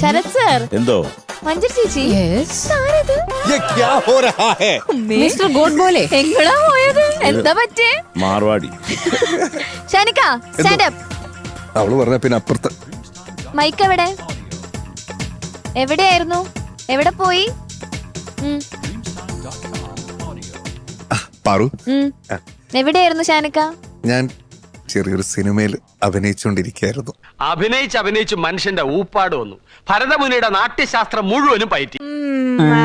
Sarath sir എന്തോ? എവിടെയായിരുന്നു? എവിടെ പോയി? എവിടെയായിരുന്നു ഷാനിക്ക? ഞാൻ ചെറിയൊരു സിനിമയിൽ അഭിനയിച്ചുകൊണ്ടിരിക്കുകയായിരുന്നു. അഭിനയിച്ച് അഭിനയിച്ച് മനുഷ്യന്റെ ഊപ്പാട് വന്നു. ഭരതമുനിയുടെ നാട്യശാസ്ത്രം മുഴുവനും പയറ്റി.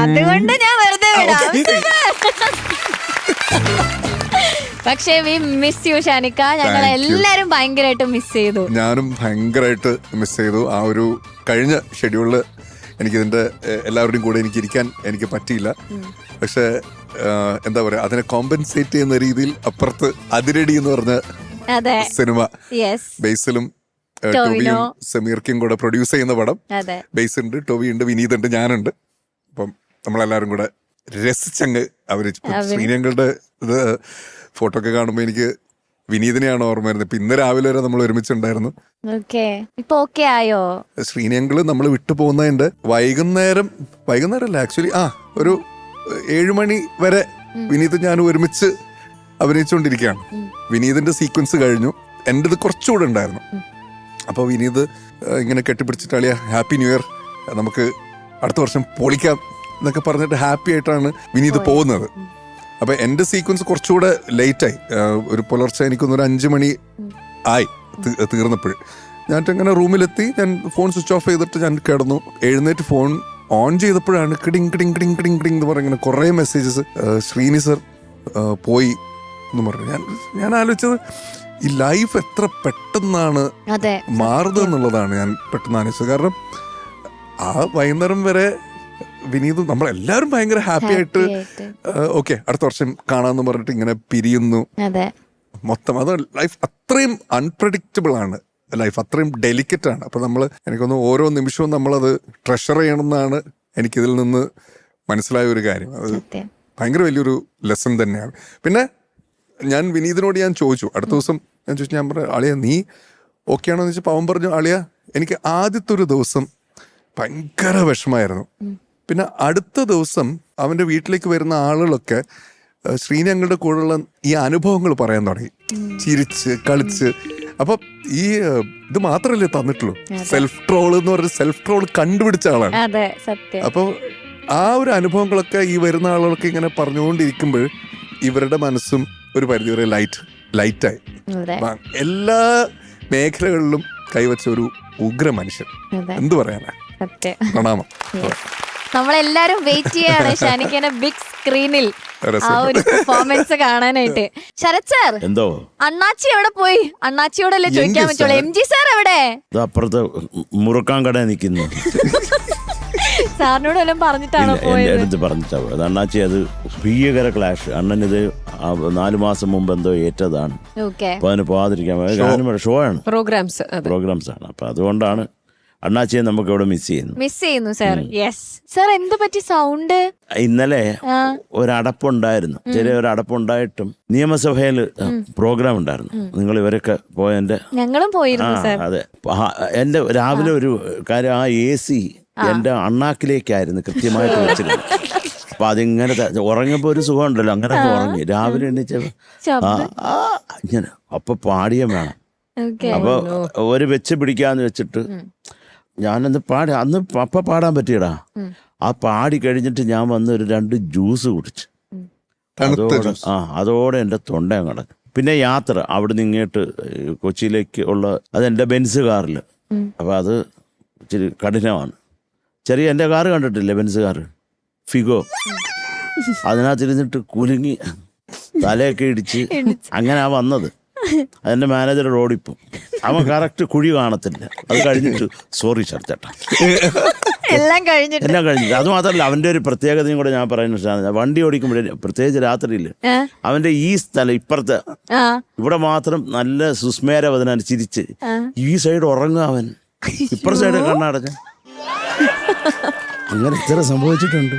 അതുകൊണ്ട് ഞാൻ വെറുതെ വിടാം. പക്ഷേ വി മിസ് യു ഷാനിക്ക. ഞങ്ങൾ Thank you. എല്ലാരും ഭയങ്കരമായിട്ട് മിസ് ചെയ്തു. ഞാനും ഭയങ്കരമായിട്ട് മിസ് ചെയ്തു. ആ ഒരു കഴിഞ്ഞ ഷെഡ്യൂളിൽ എനിക്കിതിന്റെ എ, എല്ലാവരുടെയും കൂടെ എനിക്ക് ഇരിക്കാൻ എനിക്ക് പറ്റിയില്ല. പക്ഷേ ആ, എന്താ പറയുക അതിനെ കോമ്പൻസേറ്റ് ചെയ്യുന്ന രീതിയിൽ അപ്പുറത്ത് അതിരടി എന്ന് പറഞ്ഞ സിനിമ. ബേസിലും ടോവിയും സെമീർക്കും കൂടെ പ്രൊഡ്യൂസ് ചെയ്യുന്ന പടം. ബേസ് ഉണ്ട് ടോവി ഉണ്ട് വിനീത് ഉണ്ട് ഞാനുണ്ട്. അപ്പം നമ്മളെല്ലാവരും കൂടെ രസിച്ചങ്ങ് അവർ ശ്രീനങ്ങളുടെ ഇത് ഫോട്ടോ ഒക്കെ കാണുമ്പോൾ എനിക്ക് വിനീതിനെയാണ് ഓർമ്മ വരുന്നത്. ഇപ്പൊ ഇന്ന് രാവിലെ വരെ നമ്മൾ ഒരുമിച്ചുണ്ടായിരുന്നു. ഇപ്പൊ ഓക്കെ ആയോ? ശ്രീനങ്ങൾ നമ്മൾ വിട്ടു പോകുന്നതിന്റെ വൈകുന്നേരം വൈകുന്നേരം അല്ല ആക്ച്വലി ആ ഒരു ഏഴുമണി വരെ വിനീത് ഞാൻ ഒരുമിച്ച് അഭിനയിച്ചുകൊണ്ടിരിക്കുകയാണ്. വിനീതിന്റെ സീക്വൻസ് കഴിഞ്ഞു. എന്റെത് കുറച്ചുകൂടെ ഉണ്ടായിരുന്നു. അപ്പോൾ വിനീത് ഇങ്ങനെ കെട്ടിപ്പിടിച്ചിട്ട് അളിയ ഹാപ്പി ന്യൂ ഇയർ നമുക്ക് അടുത്ത വർഷം പൊളിക്കാം എന്നൊക്കെ പറഞ്ഞിട്ട് ഹാപ്പി ആയിട്ടാണ് വിനീത് പോകുന്നത്. അപ്പൊ എന്റെ സീക്വൻസ് കുറച്ചുകൂടെ ലേറ്റായി ഒരു പുലർച്ചെ എനിക്കൊന്നൊരു അഞ്ചു മണി ആയി തീർന്നപ്പോഴും തീർന്നപ്പോൾ ഞാൻ ഇങ്ങനെ റൂമിലെത്തി. ഞാൻ ഫോൺ സ്വിച്ച് ഓഫ് ചെയ്തിട്ട് ഞാൻ കിടന്നു. എഴുന്നേറ്റ് ഫോൺ ഓൺ ചെയ്തപ്പോഴാണ് കിടിങ് കിടിങ് കിടിങ് കിടിങ് കിടിങ് എന്ന് പറഞ്ഞ കുറേ മെസ്സേജസ് ശ്രീനി സർ പോയി. എന്ന് പറഞ്ഞു. ഞാൻ ഞാൻ ആലോചിച്ചത് ഈ ലൈഫ് എത്ര പെട്ടെന്നാണ് മാറുന്നത് എന്നുള്ളതാണ് ഞാൻ പെട്ടെന്ന് ആലോചിച്ചത്. കാരണം ആ വൈകുന്നേരം വരെ വിനീത് നമ്മളെല്ലാവരും ഭയങ്കര ഹാപ്പി ആയിട്ട് ഓക്കെ അടുത്ത വർഷം കാണാന്ന് പറഞ്ഞിട്ട് ഇങ്ങനെ പിരിയുന്നു. മൊത്തം അത് ലൈഫ് അത്രയും അൺപ്രഡിക്റ്റബിൾ ആണ്. ലൈഫ് അത്രയും ഡെലിക്കറ്റ് ആണ്. അപ്പൊ നമ്മൾ എനിക്കൊന്ന് ഓരോ നിമിഷവും നമ്മളത് ട്രഷർ ചെയ്യണമെന്നാണ് എനിക്കിതിൽ നിന്ന് മനസ്സിലായ ഒരു കാര്യം. അത് ഭയങ്കര വലിയൊരു ലെസൺ തന്നെയാണ്. പിന്നെ ഞാൻ വിനീതിനോട് ഞാൻ ചോദിച്ചു. അടുത്ത ദിവസം ഞാൻ ചോദിച്ചു ഞാൻ പറഞ്ഞു അളിയ നീ ഓക്കെ ആണോ എന്ന് വെച്ചാൽ പവൻ പറഞ്ഞു അളിയ എനിക്ക് ആദ്യത്തെ ഒരു ദിവസം ഭയങ്കര വിഷമായിരുന്നു പിന്നെ അടുത്ത ദിവസം അവന്റെ വീട്ടിലേക്ക് വരുന്ന ആളുകളൊക്കെ ശ്രീനങ്ങളുടെ കൂടെയുള്ള ഈ അനുഭവങ്ങൾ പറയാൻ തുടങ്ങി. ചിരിച്ച് കളിച്ച്. അപ്പൊ ഈ ഇത് മാത്രമല്ലേ തന്നിട്ടുള്ളൂ. സെൽഫ് ട്രോൾ എന്ന് പറഞ്ഞ സെൽഫ് ട്രോൾ കണ്ടുപിടിച്ച ആളാണ്. അപ്പോൾ ആ ഒരു അനുഭവങ്ങളൊക്കെ ഈ വരുന്ന ആളുകളൊക്കെ ഇങ്ങനെ പറഞ്ഞുകൊണ്ടിരിക്കുമ്പോൾ ഇവരുടെ മനസ്സും ഒരു പരിധിവരെ ലൈറ്റ് ലൈറ്റായി എല്ലാ മേഖലകളിലും കൈവച്ച ഒരു ഉഗ്ര മനുഷ്യൻ. എന്ത് പറയാനാ? സത്യം. പ്രണാമം. നമ്മളെല്ലാരും വെയിറ്റ് ചെയ്യാണ് ഷാനിക്കനെ ബിഗ് സ്ക്രീനിൽ ആ ഒരു പെർഫോമൻസ് കാണാനായിട്ട്. ശരത് സാർ എന്തോ? അണ്ണാച്ചി എവിടെ പോയി? അണ്ണാച്ചിയോടല്ലേ ചോദിക്കാൻ പറ്റുള്ളൂ. സാർ? എം ജി സാർ എവിടെ? ഇത് അപ്പുറത്ത് മുറുക്കാൻ കട നിൽക്കുന്നു. സാറിനോട് എല്ലാം പറഞ്ഞിട്ടാണ് എന്റെ പോയത്? അടുത്ത് പറഞ്ഞിട്ടാ പോയത്. അണ്ണാച്ചി അത് ഭീകര ക്ലാഷ്. അണ്ണനിത് നാലു മാസം മുമ്പ് എന്തോ ഏറ്റതാണ്. ഓക്കെ. അപ്പൊ അതിന് പോകാതിരിക്കാൻ ഗാനം ഷോ ആണ്. പ്രോഗ്രാംസ് പ്രോഗ്രാംസ് ആണ്. അപ്പൊ അതുകൊണ്ടാണ് അണ്ണാച്ചിയെ നമുക്ക് ഇവിടെ മിസ് ചെയ്യുന്നു മിസ് ചെയ്യുന്നു സാർ യെസ് സാർ എന്ത് പറ്റി സൗണ്ട് ഇന്നലെ ഒരടപ്പുണ്ടായിരുന്നു. ചെറിയ ഒരു അടപ്പുണ്ടായിട്ടും നിയമസഭയിൽ പ്രോഗ്രാം ഉണ്ടായിരുന്നു നിങ്ങൾ ഇവരൊക്കെ പോയതിന്റെ ഞങ്ങളും പോയിരുന്നു സാർ അതെ. എന്റെ രാവിലെ ഒരു കാര്യം ആ എ സി എന്റെ അണ്ണാക്കിലേക്കായിരുന്നു കൃത്യമായിട്ട് വെച്ചിരുന്നത്. അപ്പൊ അതിങ്ങനെ ത- ഉറങ്ങുമ്പോ ഒരു സുഖം ഉണ്ടല്ലോ അങ്ങനെ ഉറങ്ങി. രാവിലെ എണീച്ച ശബ്ദം ഇങ്ങനെ. അപ്പൊ പാടിയം വേണം. ഓക്കെ. അപ്പൊ ഒരു വെച്ച് പിടിക്കാന്ന് വെച്ചിട്ട് ഞാനന്ന് പാടി അന്ന് അപ്പ പാടാൻ പറ്റിയടാ. ആ പാടി കഴിഞ്ഞിട്ട് ഞാൻ വന്ന് ഒരു രണ്ട് ജ്യൂസ് കുടിച്ചു. തണുത്ത അതോടെ ആ അതോടെ എന്റെ തൊണ്ട കിടക്കും പിന്നെ യാത്ര. അവിടെ നിന്ന് ഇങ്ങോട്ട് കൊച്ചിയിലേക്ക് ഉള്ള അത് അതെന്റെ ബെൻസ് കാറിൽ അപ്പോൾ അത് ഇച്ചിരി കഠിനമാണ്. ചെറിയ എന്റെ കാറ് കണ്ടിട്ടില്ലേ ബെൻസ് കാറ്? ഫിഗോ. അതിനകത്തിരുന്നിട്ട് കുലുങ്ങി തലയൊക്കെ ഇടിച്ച് അങ്ങനെ ആ വന്നത്. അതെന്റെ മാനേജർ ഓടിപ്പോ അവൻ കറക്റ്റ് കുഴി കാണത്തില്ല. അത് കഴിഞ്ഞിട്ട് സോറി ചേട്ടാ. എല്ലാം കഴിഞ്ഞിട്ട്. എല്ലാം കഴിഞ്ഞിട്ട്. അത് മാത്രമല്ല അവന്റെ ഒരു പ്രത്യേകതയും കൂടെ ഞാൻ പറയുന്ന വണ്ടി ഓടിക്കുമ്പോഴേ പ്രത്യേകിച്ച് രാത്രിയിൽ ഏ? അവന്റെ ഈ സ്ഥലം ഇപ്പുറത്തെ ഇവിടെ മാത്രം നല്ല സുസ്മേരവതനാണ് ചിരിച്ച് ഈ സൈഡ് ഉറങ്ങും അവൻ. ഇപ്പുറ സൈഡ് കണ്ണടഞ്ഞ അങ്ങനെ ഇത്ര സംഭവിച്ചിട്ടുണ്ട്.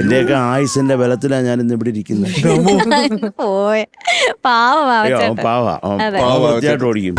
എന്റെയൊക്കെ ആയുസിന്റെ ബലത്തിലാണ് ഞാൻ ഇന്ന് ഇവിടെ ഇരിക്കുന്നത് പോയ. പാവ പാവ. പാവ ഓടിക്കും.